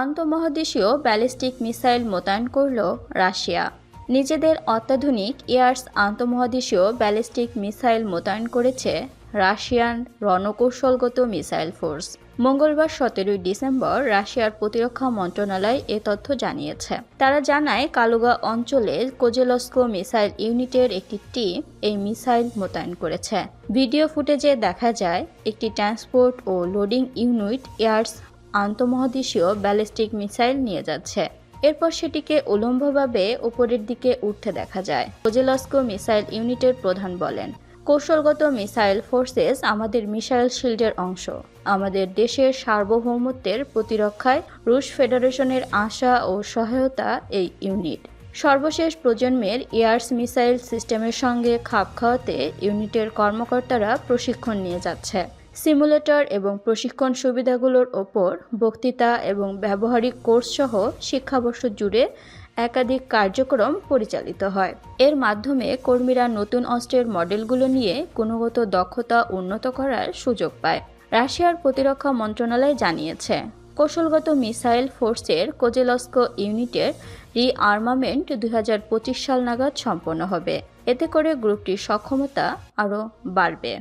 আন্তঃমহাদেশীয় ballistic missile মোতায়েন করল Russia. নিজেদের অত্যাধুনিক এয়ার্স আন্তঃমহাদেশীয় ব্যালিস্টিক মিসাইল মোতায়েন করেছে রাশিয়ান রণকৌশলগত মিসাইল ফোর্স। মঙ্গলবার সতেরোই ডিসেম্বর রাশিয়ার প্রতিরক্ষা মন্ত্রণালয় এ তথ্য জানিয়েছে। তারা জানায়, কালুগা অঞ্চলে কোজেলস্কো মিসাইল ইউনিটের একটি টিম এই মিসাইল মোতায়েন করেছে। ভিডিও ফুটেজে দেখা যায়, একটি ট্রান্সপোর্ট ও লোডিং ইউনিট এয়ার্স আন্তঃমহাদেশীয় ব্যালিস্টিক মিসাইল নিয়ে যাচ্ছে। এরপর সেটিকে উলম্বভাবে উপরের দিকে উঠতে দেখা যায়, কোজেলস্কো মিসাইল ইউনিটের প্রধান বলেন। কৌশলগত মিসাইল ফোর্সেস আমাদের মিসাইল শিল্ডের অংশ। আমাদের দেশের সার্বভৌমত্বের প্রতিরক্ষায় রুশ ফেডারেশনের আশা ও সহায়তা এই ইউনিট। সর্বশেষ প্রজন্মের এয়ার্স মিসাইল সিস্টেমের সঙ্গে খাপ খাওয়াতে ইউনিটের কর্মকর্তারা প্রশিক্ষণ নিয়ে যাচ্ছে। সিমুলেটর এবং প্রশিক্ষণ সুবিধাগুলোর ওপর বক্তৃতা এবং ব্যবহারিক কোর্স সহ শিক্ষাবর্ষ জুড়ে একাধিক কার্যক্রম পরিচালিত হয়। এর মাধ্যমে কর্মীরা নতুন অস্ত্রের মডেলগুলো নিয়ে গুণগত দক্ষতা উন্নত করার সুযোগ পায়, রাশিয়ার প্রতিরক্ষা মন্ত্রণালয় জানিয়েছে। কৌশলগত মিসাইল ফোর্সের কোজেলস্কো ইউনিটের রি আর্মামেন্ট দুই সাল নাগাদ সম্পন্ন হবে। এতে করে গ্রুপটির সক্ষমতা আরও বাড়বে।